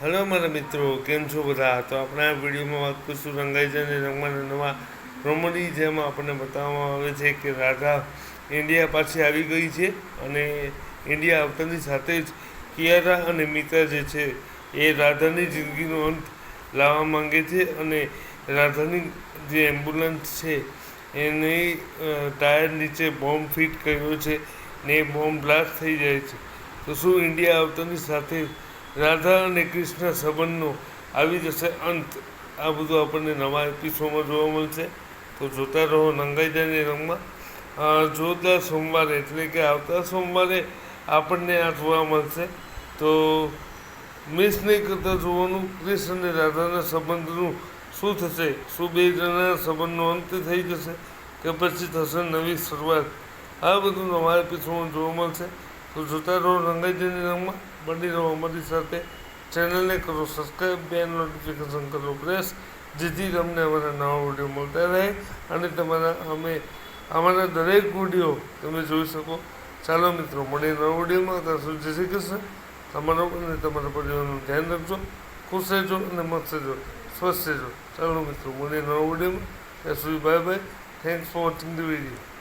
Hello મારા મિત્રો, કેમ છો બધા? તો આપણે વિડીયોમાં વાત કરીશું રંગાઈ અને રંગવાના નવા રમણી જેમાં આપણને બતાવવામાં આવે છે કે રાધા ઇન્ડિયા પાછી આવી ગઈ છે અને ઇન્ડિયા આવતાની સાથે જ કિયારા અને મિતા જે છે એ રાધાની જિંદગીનો અંત લાવવા માંગે છે અને રાધાની જે એમ્બ્યુલન્સ છે એની ટાયર નીચે બોમ્બ ફિટ કર્યો છે ને એ બોમ્બ બ્લાસ્ટ થઈ જાય છે. તો શું ઇન્ડિયા આવતાની સાથે રાધા અને કૃષ્ણ સંબંધનો આવી જશે અંત. આ બધું આપણને નવા એપિસોડમાં જોવા મળશે. તો જોતા રહો નંગાઈ જાય રંગમાં જોતા સોમવારે, એટલે કે આવતા સોમવારે આપણને આ જોવા મળશે. તો મિસ નહીં કરતા જોવાનું, કૃષ્ણ અને રાધાના સંબંધનું શું થશે? શું બે જણાના સંબંધનો અંત થઈ જશે? કે પછી થશે નવી શરૂઆત? આ બધું નવા એપિસોડમાં જોવા મળશે. તો જોતા રહો રંગાઈ જઈને રંગમાં બની રહો, અમારી સાથે ચેનલને કરો સબસ્ક્રાઈબ બે નોટિફિકેશન કરો પ્રેસ જેથી તમને અમારા નવા વીડિયો મળતા રહે અને તમારા, અમે, અમારા દરેક વીડિયો તમે જોઈ શકો. ચાલો મિત્રો, મળીએ નવા વિડીયોમાં ત્યાં સુધી શ્રી કૃષ્ણ. તમારો અને તમારા પરિવારનું ધ્યાન રાખજો. ખુશ રહેજો અને મસ્ત રહેજો. સ્વસ્થ રહેજો. ચાલો મિત્રો, મળીએ નવા વિડીયોમાં ત્યાં સુધી bye bye thanks for watching the video